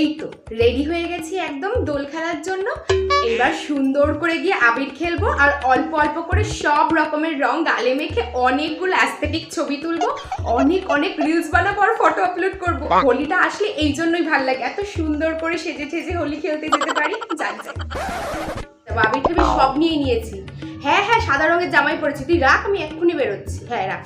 এই তো রেডি হয়ে গেছি একদম দোল খেলার জন্য। এবার সুন্দর করে গিয়ে আবির খেলব আর অল্প অল্প করে সব রকমের রং গালে মেখে অনেকগুলো অ্যাস্থেটিক ছবি তুলবো। অনেক অনেক রিলস বানাবো আর ফটো আপলোড করব। হোলিটা আসলে এই জন্যই ভালো লাগে, এত সুন্দর করে সেজে সেজে হোলি খেলতে যেতে পারি। যাই তবে আবির ঠাবি সব নিয়ে নিয়েছি। হ্যাঁ হ্যাঁ সাদা রঙের জামাই পরেছি। তুই রাখ আমি এক্ষুনি বেরোচ্ছি। হ্যাঁ রাখ।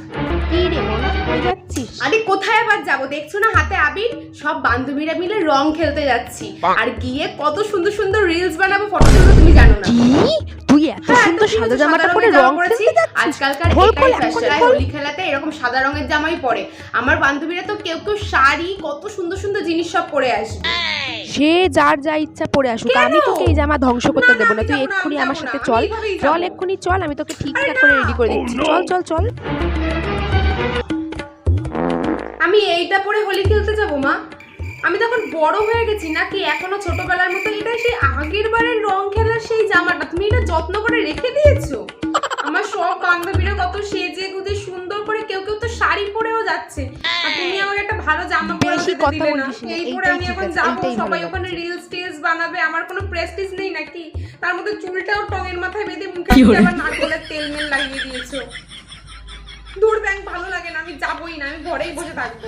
কি রে মনে যাচ্ছিস? আরে কোথায় আবার যাব? দেখছ না হাতে আবির? সব বান্ধবীরা মিলে রং খেলতে যাচ্ছি। আর গিয়ে কত সুন্দর সুন্দর রিলস বানাবো ফটো তুলবো তুমি জানো না। কি? তুই এত হ্যাঁ, সুন্দর সাদা জামাটা পরে রঙের জামা রং খেলতে যাচ্ছিস? আজকালকার এটাই ফ্যাশন হোলি খেলাতে এরকম সাদা রঙের জামাই পরে। আমার বান্ধবীরা তো কেউ কেউ শাড়ি কত সুন্দর সুন্দর জিনিস সব পরে আসবে। সে যার যা ইচ্ছা পরে আসুক। আমি তোকে এই জামা ধ্বংস করতে দেবো না। তুই এক্ষুনি আমার সাথে চল। চল। এক্ষুনি চল। আমি তোকে ঠিকঠাক করে রেডি করে দিচ্ছি। চল চল চল। আমি এইটা পরে হোলি খেলতে যাব মা? আমি তখন বড় হয়ে গেছি নাকি এখনও ছোটবেলার মতো? এটা সেই আগের বারের রং খেলার সেই জামাটা। তুমি এটা যত্ন করে রেখে দিয়েছ? যাচ্ছে। আর তুমি আমাকে একটা ভালো জামা পরে দিলে না। এই পরে আমি এখন যাব সবাই ওখানে রিলস টিলস বানাবে। আমার কোনো প্রেস্টিজ নেই নাকি? তার মধ্যে চুলটাও টঙের মাথায় বেঁধে মুখে আবার নারকেলের তেল মেল লাগিয়ে দিয়েছ। দূর ব্যাংক ভালো লাগে না আমি যাবোই না আমি ঘরেই বসে থাকব।